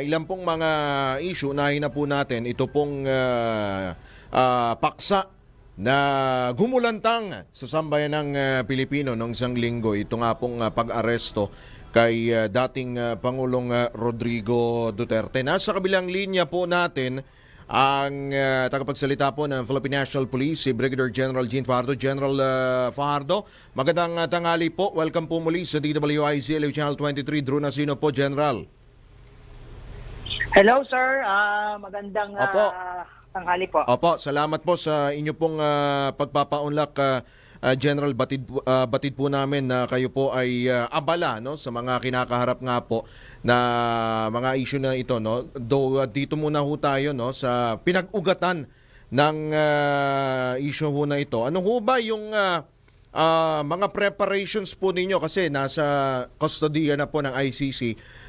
ilan pong mga issue, na po natin, ito pong ah, ah, paksa na gumulantang sa sambayan ng ah, Pilipino noong isang linggo. Ito nga pong ah, pag-aresto kay ah, dating ah, Pangulong ah, Rodrigo Duterte. Nasa kabilang linya po natin ang ah, tagapagsalita po ng Philippine National Police, si Brigadier General Gene Fajardo. General ah, Fajardo, magandang ah, tanghali po. Welcome po muli sa DWIC LU Channel 23. Drew Nasino po, General. Hello sir, Ah, magandang ah, Opo. tanghali po. Opo, salamat po sa inyo pong ah, pagpapaunlak ah, General batid ah, batid po namin na kayo po ay ah, abala no sa mga kinakaharap nga po na mga issue na ito no. Though ah, dito muna ho tayo no sa pinag-ugatan ng ah, issue ho na ito. Ano ho ba yung ah, ah, mga preparations po ninyo kasi nasa kustodiya na po ng ICC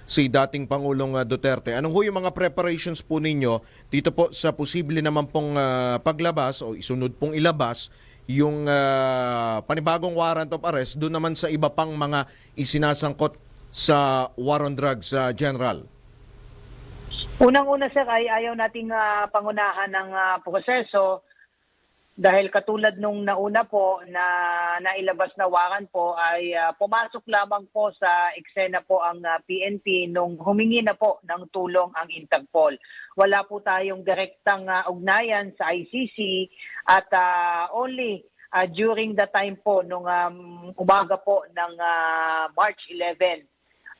si dating Pangulong ah, Duterte. Anong ho yung mga preparations po ninyo dito po sa posible naman pong ah, paglabas o isunod pong ilabas yung ah, panibagong warrant of arrest doon naman sa iba pang mga isinasangkot sa war on drugs sa General? Unang-una sir ay ayaw nating ah, pangunahan ng ah, proseso dahil katulad nung nauna po na nailabas na waran po ay ah, pumasok lamang po sa eksena po ang ah, PNP nung humingi na po ng tulong ang Interpol. Wala po tayong direktang ah, ugnayan sa ICC at ah, only ah, during the time po nung um, umaga po ng ah, March 11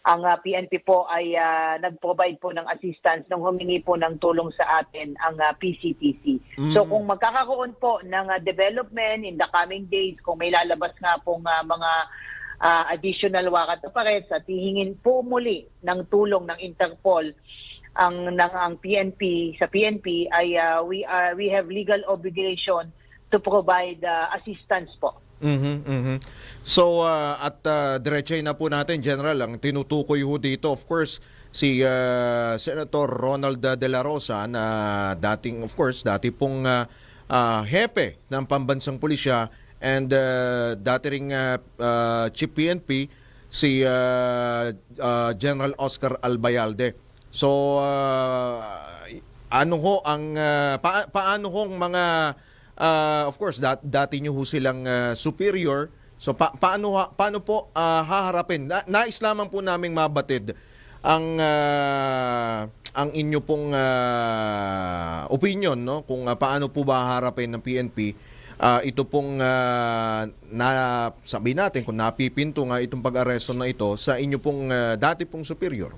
ang ah, PNP po ay ah, nag-provide po ng assistance nung humingi po ng tulong sa atin ang ah, PCTC. So kung magkakaroon po ng ah, development in the coming days, kung may lalabas nga pong ah, mga ah, additional of arrest at hihingin po muli ng tulong ng Interpol ang ng ang PNP sa PNP ay ah, we are we have legal obligation to provide ah, assistance po. Mhm, mhm. So uh, at uh, diretsay na po natin General ang tinutukoy ho dito of course si uh, Senator Ronald De La Rosa na dating of course dati pong uh, uh, hepe ng pambansang pulisya and uh, dati ring uh, uh, Chief PNP si uh, uh, General Oscar Albayalde. So uh, ano ho ang uh, pa- paano hong mga uh, of course dat- dati nyo ho silang uh, superior. So pa- paano ha- paano po uh, haharapin? Na- nais lamang po naming mabatid ang uh, ang inyo pong uh, opinion no? Kung uh, paano po ba haharapin ng PNP uh, ito pong uh, na sabi natin kung napipinto nga itong pag-aresto na ito sa inyo pong uh, dati pong superior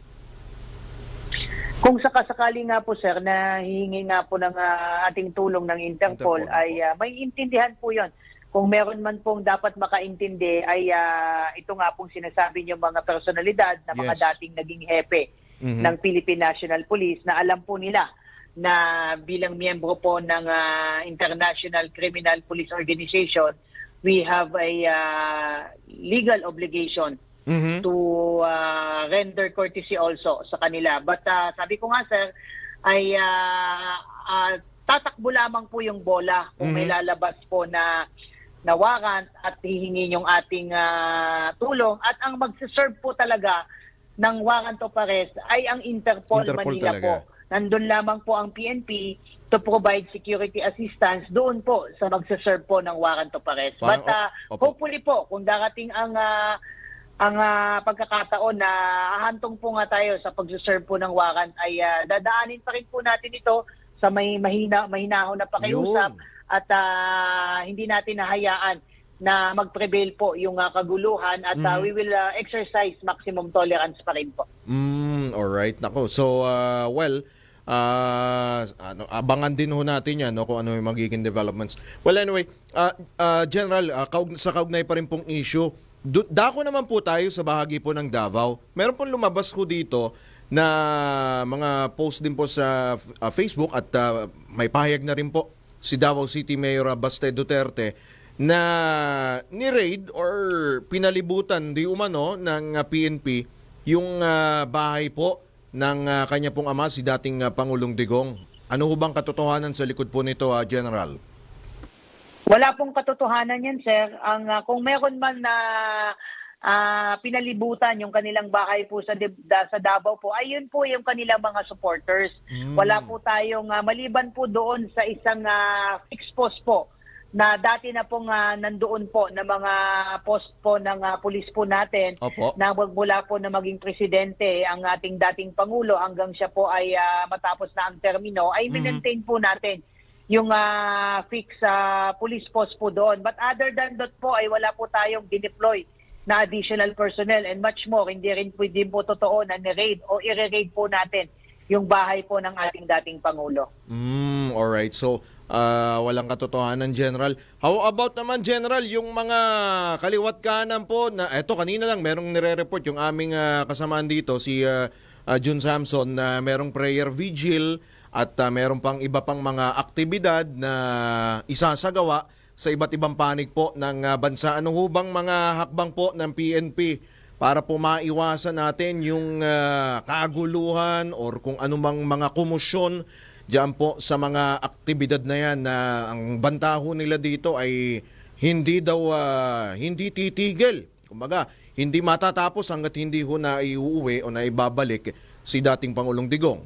Kung sakasakali nga po sir na hihingi nga po ng ah, ating tulong ng Interpol, Interpol, ay ah, may intindihan po 'yon. Kung meron man pong dapat makaintindi ay ah, ito nga pong sinasabi niyo mga personalidad na mga Yes. dating naging hepe Mhm. ng Philippine National Police na alam po nila na bilang miyembro po ng ah, International Criminal Police Organization, we have a ah, legal obligation Mhm. to uh, render courtesy also sa kanila. But uh, sabi ko nga sir, ay uh, uh, tatakbo lamang po yung bola kung may Mhm. lalabas po na na warrant at hihingin yung ating uh, tulong at ang magsiserve po talaga ng warrant of arrest ay ang Interpol, Interpol Manila talaga. po. Nandun lamang po ang PNP to provide security assistance doon po sa magsiserve po ng warrant of arrest. But uh, hopefully po kung darating ang ah, ang ah, pagkakataon na hahantong po nga tayo sa pagsuserve po ng warrant ay ah, dadaanin pa rin po natin ito sa may mahina mahinahon na pakiusap Yun. at ah, hindi natin nahayaan na mag-prevail po yung ah, kaguluhan at ah, Mhm. we will ah, exercise maximum tolerance pa rin po. Mm, all right. Nako. So, uh, well, uh, ano, abangan din ho natin yan no, kung ano yung magiging developments. Well, anyway, uh, uh, General, uh, kaug- sa kaugnay pa rin pong issue, du- dako naman po tayo sa bahagi po ng Davao. Meron pong lumabas ko dito na mga post din po sa uh, Facebook at uh, may pahayag na rin po si Davao City Mayor uh, Baste Duterte na ni-raid or pinalibutan di umano ng PNP yung uh, bahay po ng uh, kanya pong ama si dating uh, Pangulong Digong. Ano ho bang katotohanan sa likod po nito, uh, General? Wala pong katotohanan yan, sir. Ang ah, kung meron man na ah, pinalibutan yung kanilang bahay po sa da- sa Davao po. Ayun po yung kanilang mga supporters. Mm. Wala po tayong ah, maliban po doon sa isang ah, fixed post po na dati na pong ah, nandoon po na mga post po ng ah, pulis po natin Opo. na magmula po na maging presidente ang ating dating pangulo hanggang siya po ay ah, matapos na ang termino ay Mhm. minentain po natin yung ah, fix sa police post po doon. But other than that po ay wala po tayong dineploy na additional personnel and much more. Hindi rin po, din po totoo na ni-raid o i-raid po natin yung bahay po ng ating dating Pangulo. Mm, alright. So, ah, walang katotohanan, General. How about naman, General, yung mga kaliwat kanan po na, eto kanina lang, merong nire-report yung aming ah, kasamaan dito, si ah, ah, Jun Samson, na merong prayer vigil at ah, meron pang iba pang mga aktibidad na isasagawa sa iba't ibang panig po ng ah, bansa. Ano ho bang mga hakbang po ng PNP para po maiwasan natin yung ah, kaguluhan or kung anumang mga kumusyon diyan po sa mga aktibidad na yan na ang bantaho nila dito ay hindi daw ah, hindi titigil. Kumbaga, hindi matatapos hanggat hindi ho na iuuwi o na ibabalik si dating Pangulong Digong.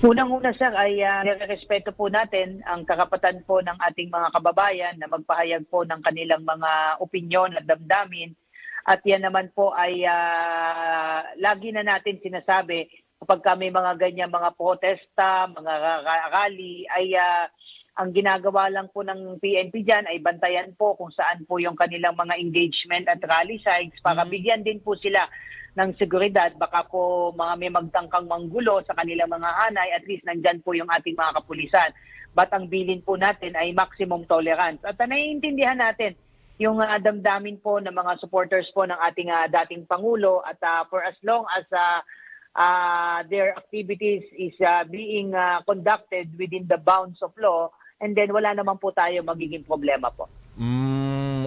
Unang-una sir ay uh, nirerespeto po natin ang karapatan po ng ating mga kababayan na magpahayag po ng kanilang mga opinyon at damdamin. At yan naman po ay ah, lagi na natin sinasabi kapag kami mga ganyan mga protesta, mga ra- ra- rally ay ah, ang ginagawa lang po ng PNP dyan ay bantayan po kung saan po yung kanilang mga engagement at rally sites para bigyan din po sila ng seguridad. Baka po mga may magtangkang manggulo sa kanilang mga hanay, at least nandyan po yung ating mga kapulisan. But ang bilin po natin ay maximum tolerance. At naiintindihan natin yung uh, damdamin po ng mga supporters po ng ating uh, dating Pangulo at uh, for as long as uh, uh, their activities is uh, being uh, conducted within the bounds of law, and then wala naman po tayo magiging problema po. Mm,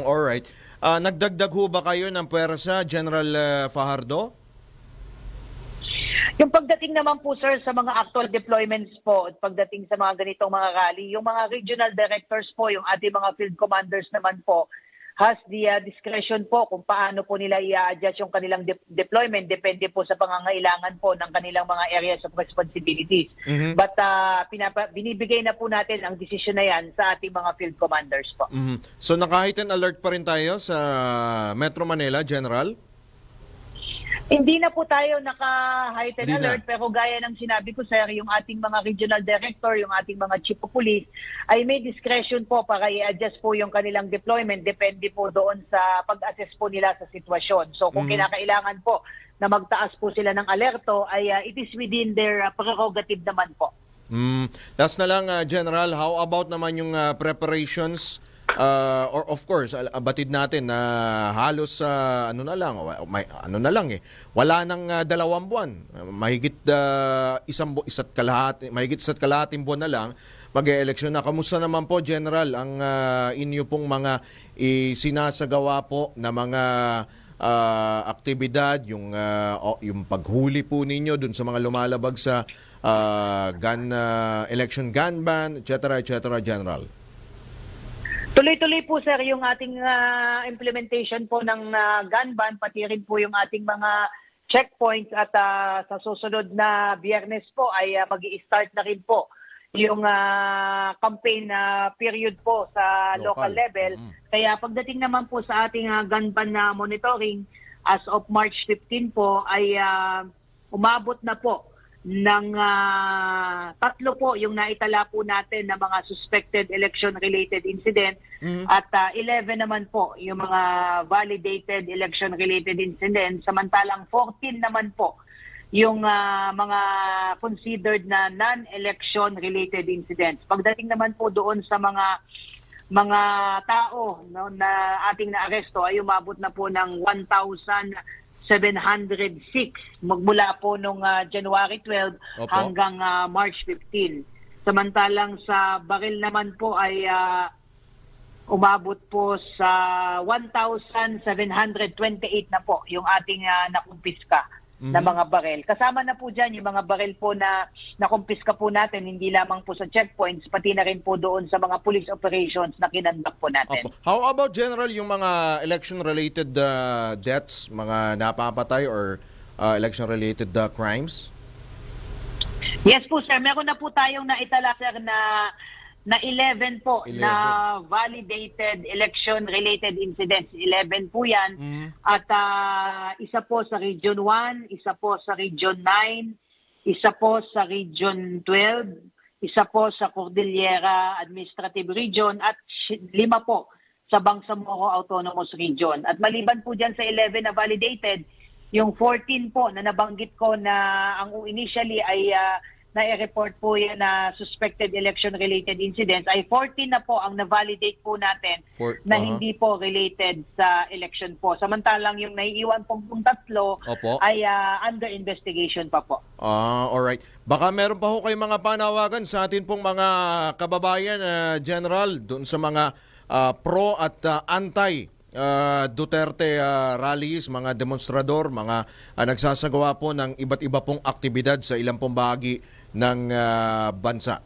alright. Ah, nagdagdag ho ba kayo ng pwersa, General ah, Fajardo? Yung pagdating naman po sir sa mga actual deployments po at pagdating sa mga ganitong mga rally, yung mga regional directors po, yung ating mga field commanders naman po, has the uh, discretion po kung paano po nila i-adjust yung kanilang de- deployment depende po sa pangangailangan po ng kanilang mga areas of responsibilities. Mhm. But uh, pinapa- binibigay na po natin ang desisyon na yan sa ating mga field commanders po. Mhm. So naka-heighten alert pa rin tayo sa Metro Manila, General? Hindi na po tayo naka-heightened Hindi na. alert pero gaya ng sinabi ko sir, yung ating mga regional director, yung ating mga chief of police ay may discretion po para i-adjust po yung kanilang deployment depende po doon sa pag-assess po nila sa sitwasyon. So kung Mhm. kinakailangan po na magtaas po sila ng alerto ay uh, it is within their uh, prerogative naman po. Mm. Last na lang, ah, General, how about naman yung ah, preparations ah, or of course, batid natin na halos sa ano na lang, may, ano na lang eh. Wala nang ah, dalawang buwan. Ah, Mahigit ah, isang bu- isa't kalahati, mahigit isa't kalahating buwan na lang mag-eleksyon na. Kamusta naman po, General, ang ah, inyo pong mga isinasagawa po na mga ah, aktibidad, yung ah, o- yung paghuli po ninyo dun sa mga lumalabag sa ah, gun ah, election gun ban, etc. etc. General. Tuloy-tuloy po sir yung ating ah, implementation po ng ah, gun ban pati rin po yung ating mga checkpoints at ah, sa susunod na biyernes po ay ah, magi-start na rin po yung ah, campaign na period po sa Local. local, level. Mm. Kaya pagdating naman po sa ating ah, gun ban na monitoring as of March 15 po ay ah, umabot na po ng ah, tatlo po yung naitala po natin na mga suspected election-related incident Mhm. at ah, 11 naman po yung mga validated election-related incident samantalang 14 naman po yung ah, mga considered na non-election related incidents. Pagdating naman po doon sa mga mga tao no, na ating naaresto ay umabot na po ng 1,706 magmula po nung ah, January 12 Opo. hanggang ah, March 15. Samantalang sa baril naman po ay ah, umabot po sa 1,728 na po yung ating uh, nakumpiska na mga barel. Kasama na po dyan yung mga barel po na nakumpiska po natin, hindi lamang po sa checkpoints, pati na rin po doon sa mga police operations na kinandak po natin. Opo. How about general yung mga election-related uh, deaths, mga napapatay or uh, election-related uh, crimes? Yes po sir, meron na po tayong naitala sir na na 11 po 11. na validated election related incidents. 11 po 'yan. Mhm. At ah, isa po sa Region 1, isa po sa Region 9, isa po sa Region 12, isa po sa Cordillera Administrative Region at lima po sa Bangsamoro Autonomous Region. At maliban po dyan sa 11 na validated, yung 14 po na nabanggit ko na ang initially ay ah, na-report po yan na suspected election-related incidents ay 14 na po ang na-validate po natin For- na Aha. hindi po related sa election po. Samantalang yung naiiwan pong pong tatlo Opo. ay ah, under investigation pa po. Ah, alright. Baka meron pa ho kayong mga panawagan sa atin pong mga kababayan, uh, General, doon sa mga ah, pro at ah, anti ah, Duterte ah, rallies, mga demonstrador, mga ah, nagsasagawa po ng iba't iba pong aktibidad sa ilang pong bahagi ng ah, bansa.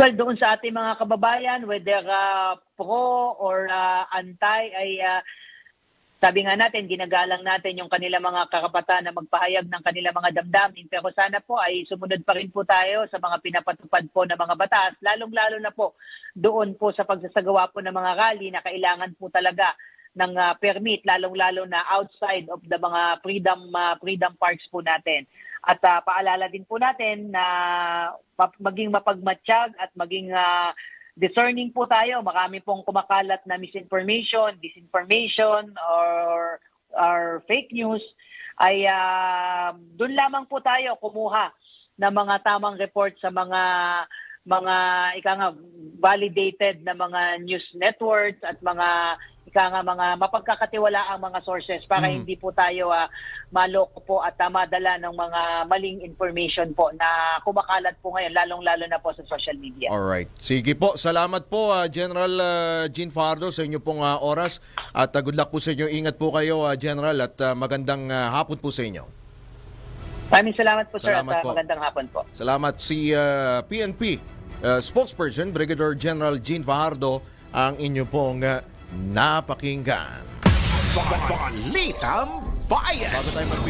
Well, doon sa ating mga kababayan, whether ah, pro or ah, anti, ay ah, sabi nga natin, ginagalang natin yung kanila mga karapatan na magpahayag ng kanila mga damdamin. Pero sana po ay sumunod pa rin po tayo sa mga pinapatupad po ng mga batas, lalong-lalo na po doon po sa pagsasagawa po ng mga rally na kailangan po talaga ng ah, permit, lalong-lalo na outside of the mga freedom ah, freedom parks po natin. At ah, paalala din po natin na maging mapagmatsyag at maging ah, discerning po tayo. Marami pong kumakalat na misinformation, disinformation, or, or fake news. Ay ah, doon lamang po tayo kumuha ng mga tamang report sa mga mga ika nga validated na mga news networks at mga ika nga mga mapagkakatiwala ang mga sources para Mm. hindi po tayo ah, maloko po at ah, madala ng mga maling information po na kumakalat po ngayon lalong-lalo na po sa social media. Alright. Sige po. Salamat po, ah, General ah, Jean Fardo, sa inyo pong ah, oras. At ah, good luck po sa inyo. Ingat po kayo, ah, General, at ah, magandang ah, hapon po sa inyo. Maraming salamat po sir Salamat at ah, po. magandang hapon po. Salamat si uh, PNP uh, spokesperson Brigadier General Jean Fajardo ang inyo pong uh, napakinggan. Balitang Bayan! Bago tayo mag